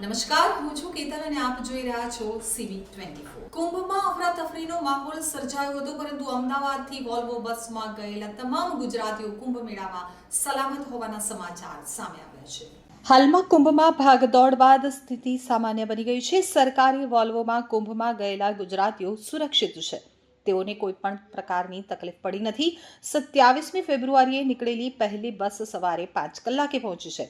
નમસ્કાર, હું છું કેતન અને આપ જોઈ રહ્યા છો સીવી ટ્વેન્ટી કુંભમાં અફરાતફરીનો માહોલ સર્જાયો હતો, પરંતુ અમદાવાદથી વોલ્વો બસમાં ગયેલા તમામ ગુજરાતીઓ કુંભ મેળામાં સલામત હોવાના સમાચાર સામે આવ્યા છે. હાલમાં કુંભમાં ભાગદોડ બાદ સ્થિતિ સામાન્ય બની ગઈ છે. સરકારી વોલ્વોમાં કુંભમાં ગયેલા ગુજરાતીઓ સુરક્ષિત છે. તેઓને કોઈ પણ પ્રકારની તકલીફ પડી નથી. સત્યાવીસમી ફેબ્રુઆરીએ નીકળેલી પહેલી બસ સવારે પાંચ કલાકે પહોંચી છે.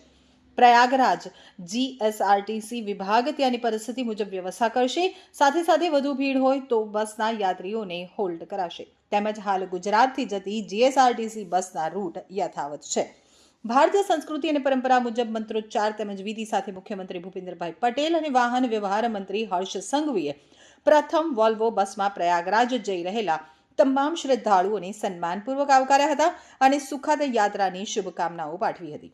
પ્રયાગરાજ જીએસઆરટીસી વિભાગ ત્યાંની પરિસ્થિતિ મુજબ વ્યવસ્થા કરશે. સાથે સાથે વધુ ભીડ હોય તો બસના યાત્રીઓને હોલ્ડ કરાશે. તેમજ હાલ ગુજરાતથી જતી જીએસઆરટીસી બસના રૂટ યથાવત છે. ભારતીય સંસ્કૃતિ અને પરંપરા મુજબ મંત્રોચ્ચાર તેમજ વિધિ સાથે મુખ્યમંત્રી ભૂપેન્દ્રભાઈ પટેલ અને વાહન વ્યવહાર મંત્રી હર્ષ સંઘવીએ પ્રથમ વોલ્વો બસમાં પ્રયાગરાજ જઈ રહેલા તમામ શ્રદ્ધાળુઓને સન્માનપૂર્વક આવકાર્યા હતા અને સુખદ યાત્રાની શુભકામનાઓ પાઠવી હતી.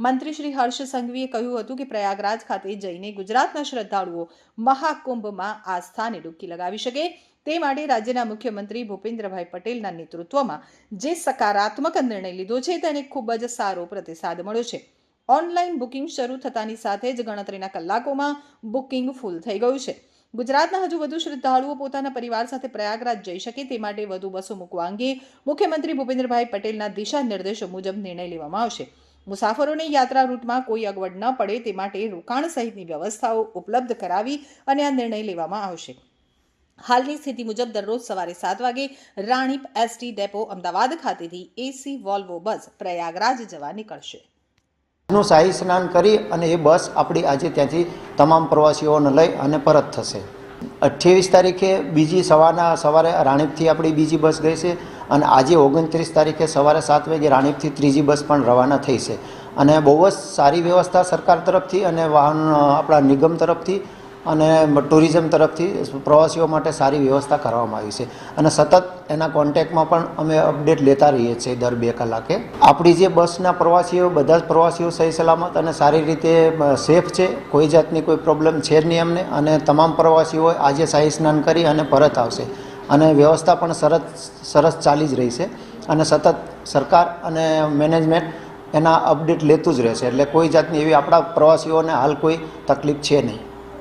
મંત્રી શ્રી હર્ષ સંઘવીએ કહ્યું હતું કે પ્રયાગરાજ ખાતે જઈને ગુજરાતના શ્રદ્ધાળુઓ મહાકુંભમાં આસ્થાને ડૂબકી લગાવી શકે. તે માટે રાજ્યના મુખ્યમંત્રી ભૂપેન્દ્રભાઈ પટેલના નેતૃત્વમાં જે સકારાત્મક નિર્ણય લીધો છે તેને ખૂબ જ સારો પ્રતિસાદ મળ્યો છે. ઓનલાઈન બુકિંગ શરૂ થતાની સાથે જ ગણતરીના કલાકોમાં બુકિંગ ફૂલ થઈ ગયું છે. ગુજરાતના હજુ વધુ શ્રદ્ધાળુઓ પોતાના પરિવાર સાથે પ્રયાગરાજ જઈ શકે તે માટે વધુ બસો મૂકવા અંગે મુખ્યમંત્રી ભૂપેન્દ્રભાઈ પટેલના દિશા નિર્દેશો મુજબ નિર્ણય લેવામાં આવશે. મુસાફરોને યાત્રા રૂટમાં કોઈ અગવડ ન પડે તે માટે રોકાણ સહિતની વ્યવસ્થાઓ ઉપલબ્ધ કરાવી અને આ નિર્ણય લેવામાં આવશે. હાલની સ્થિતિ મુજબ દરરોજ સવારે સાત વાગે રાણીપ એસટી ડેપો અમદાવાદ ખાતેથી એસી વોલ્વો બસ પ્રયાગરાજ જવા નીકળશે. નું શાહી સ્નાન કરી અને એ બસ આપણી આજે ત્યાંથી તમામ પ્રવાસીઓને લઈ અને પરત થશે. અઠ્યાવીસ તારીખે બીજી સવારના સવારે રાણીપથી આપણી બીજી બસ ગઈ છે અને આજે ઓગણત્રીસ તારીખે સવારે સાત વાગે રાણીપથી ત્રીજી બસ પણ રવાના થઈ છે. અને બહુ જ સારી વ્યવસ્થા સરકાર તરફથી અને વાહન આપણા નિગમ તરફથી અને ટુરિઝમ તરફથી પ્રવાસીઓ માટે સારી વ્યવસ્થા કરવામાં આવી છે. અને સતત એના કોન્ટેક્ટમાં પણ અમે અપડેટ લેતા રહીએ છીએ દર બે કલાકે. આપણી જે બસના પ્રવાસીઓ, બધા જ પ્રવાસીઓ સહી સલામત અને સારી રીતે સેફ છે, કોઈ જાતની કોઈ પ્રોબ્લેમ છે જ નહીં અમને. અને તમામ પ્રવાસીઓ આજે શાહી સ્નાન કરી અને પરત આવશે. અને વ્યવસ્થા પણ સરસ સરસ ચાલી જ રહી છે. અને સતત સરકાર અને મેનેજમેન્ટ એના અપડેટ લેતું જ રહેશે. એટલે કોઈ જાતની એવી આપણા પ્રવાસીઓને હાલ કોઈ તકલીફ છે નહીં.